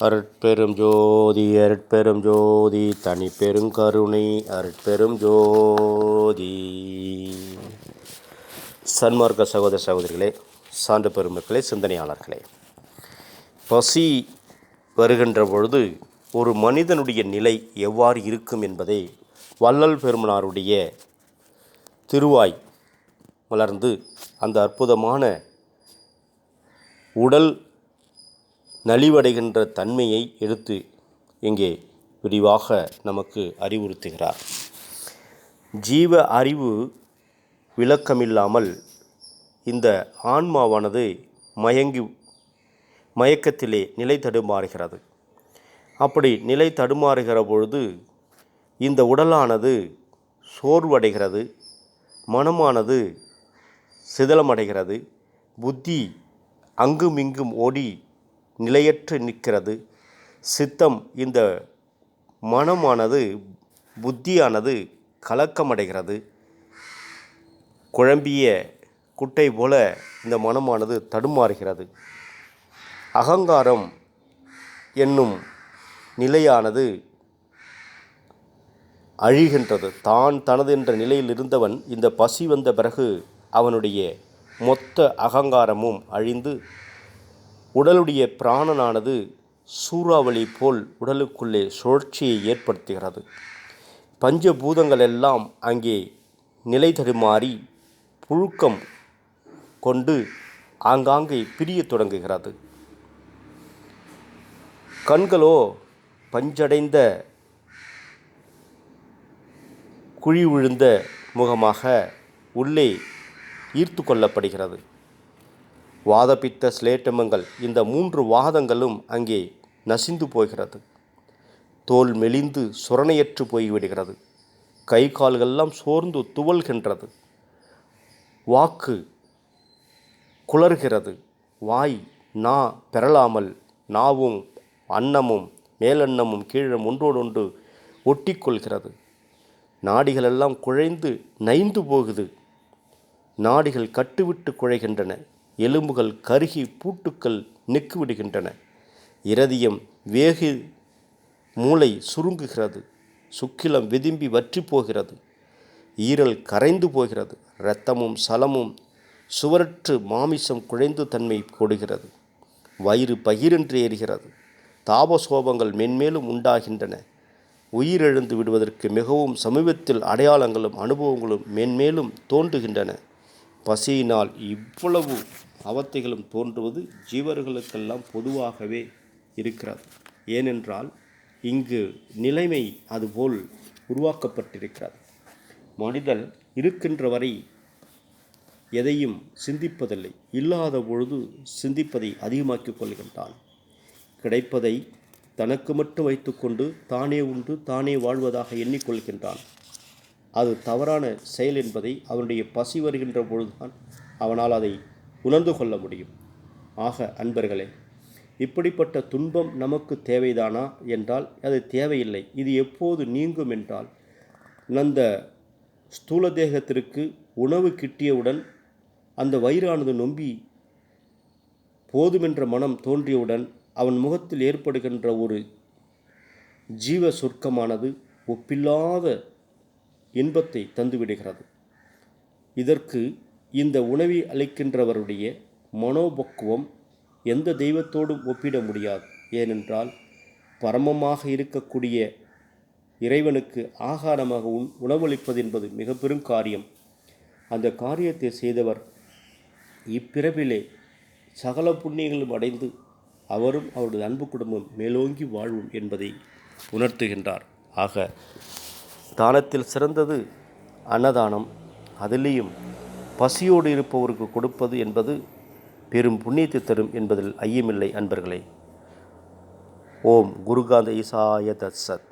அருட்பெரும் ஜோதி அருட்பெரும் ஜோதி தனி பெருங்கருணை அருட்பெரும் ஜோதி. சன்மார்க்க சகோதர சகோதரிகளே சான்று பெருமக்களே சிந்தனையாளர்களே பசி வருகின்ற பொழுது ஒரு மனிதனுடைய நிலை எவ்வாறு இருக்கும் என்பதை வள்ளல் பெருமனாருடைய திருவாய் மலர்ந்து அந்த அற்புதமான உடல் நலிவடைகின்ற தன்மையை எடுத்து இங்கே விரிவாக நமக்கு அறிவுறுத்துகிறார். ஜீவ அறிவு விளக்கமில்லாமல் இந்த ஆன்மாவானது மயங்கி மயக்கத்திலே நிலை தடுமாறுகிறது. அப்படி நிலை தடுமாறுகிற பொழுது இந்த உடலானது சோர்வடைகிறது மனமானது சிதலமடைகிறது புத்தி அங்குமிங்கும் ஓடி நிலையற்று நிற்கிறது. சித்தம் இந்த மனமானது புத்தியானது கலக்கமடைகிறது. குழம்பிய குட்டை போல இந்த மனமானது தடுமாறுகிறது. அகங்காரம் என்னும் நிலையானது அழிகின்றது. தான் தனது என்ற நிலையில் இருந்தவன் இந்த பசி வந்த பிறகு அவனுடைய மொத்த அகங்காரமும் அழிந்து உடலுடைய பிராணனானது சூறாவளி போல் உடலுக்குள்ளே சுழற்சியை ஏற்படுத்துகிறது. பஞ்சபூதங்கள் எல்லாம் அங்கே நிலை தடுமாறி புழுக்கம் கொண்டு ஆங்காங்கே பிரியத் தொடங்குகிறது. கண்களோ பஞ்சடைந்த குழி விழுந்த முகமாக உள்ளே ஈர்த்து கொள்ளப்படுகிறது. வாதபித்த ஸ்லேட்டமங்கள் இந்த மூன்று வாதங்களும் அங்கே நசிந்து போகிறது. தோல் மெலிந்து சுரணையற்று போய்விடுகிறது. கை கால்கள்லாம் சோர்ந்து துவல்கின்றது வாக்கு குளர்கிறது வாய் நா பெறலாமல் நாவும் அன்னமும் மேலன்னமும் கீழும் ஒன்றோடொன்று ஒட்டிக்கொள்கிறது. நாடிகளெல்லாம் குழைந்து நைந்து போகுது. நாடிகள் கட்டுவிட்டு குழைகின்றன. எலும்புகள் கருகி பூட்டுக்கள் நெக்குவிடுகின்றன. இரதியம் வேகு மூளை சுருங்குகிறது. சுக்கிலம் விதும்பி வற்றி போகிறது ஈரல் கரைந்து போகிறது. இரத்தமும் சலமும் சுவரற்று மாமிசம் குழைந்து தன்மை கொடுகிறது வயிறு பகிரென்று ஏறுகிறது. தாபசோபங்கள் மென்மேலும் உண்டாகின்றன. உயிரிழந்து விடுவதற்கு மிகவும் சமீபத்தில் அடையாளங்களும் அனுபவங்களும் மென்மேலும் தோன்றுகின்றன. பசியினால் இவ்வளவு அவத்தைகளும் தோன்றுவது ஜீவர்களுக்கெல்லாம் பொதுவாகவே இருக்கிறது. ஏனென்றால் இங்கு நிலைமை அதுபோல் உருவாக்கப்பட்டிருக்கிறது. மனிதன் இருக்கின்ற வரை எதையும் சிந்திப்பதில்லை. இல்லாத பொழுது சிந்திப்பதை அதிகமாக்கிக் கொள்கின்றான். கிடைப்பதை தனக்கு மட்டும் வைத்துக்கொண்டு தானே உண்டு தானே வாழ்வதாக எண்ணிக்கொள்கின்றான். அது தவறான செயல் என்பதை அவனுடைய பசி வருகின்ற பொழுதுதான் அவனால் அதை உணர்ந்து கொள்ள முடியும். ஆக அன்பர்களே இப்படிப்பட்ட துன்பம் நமக்கு தேவைதானா? என்றால் அது தேவையில்லை. இது எப்போது நீங்கும் என்றால் அந்த ஸ்தூல தேகத்திற்கு உணவு கிட்டியவுடன் அந்த வயிறானது நொம்பி போதுமென்ற மனம் தோன்றியவுடன் அவன் முகத்தில் ஏற்படுகின்ற ஒரு ஜீவ சொர்க்கமானது ஒப்பில்லாத இன்பத்தை தந்துவிடுகிறது. இதற்கு இந்த உணவை அளிக்கின்றவருடைய மனோபக்குவம் எந்த தெய்வத்தோடும் ஒப்பிட முடியாது. ஏனென்றால் பரமமாக இருக்கக்கூடிய இறைவனுக்கு ஆகாரமாக உண் உணவளிப்பது என்பது மிக பெரும் காரியம். அந்த காரியத்தை செய்தவர் இப்பிறவிலே சகல புண்ணியங்களும் அடைந்து அவரும் அவரது அன்பு குடும்பம் மேலோங்கி வாழ்வும் என்பதை உணர்த்துகின்றார். ஆக தானத்தில் சிறந்தது அன்னதானம் அதிலேயும் பசியோடு இருப்பவருக்கு கொடுப்பது என்பது பெரும் புண்ணியத்தை தரும் என்பதில் ஐயமில்லை அன்பர்களே. ஓம் குருகாந்த ஈசாய தத் சத்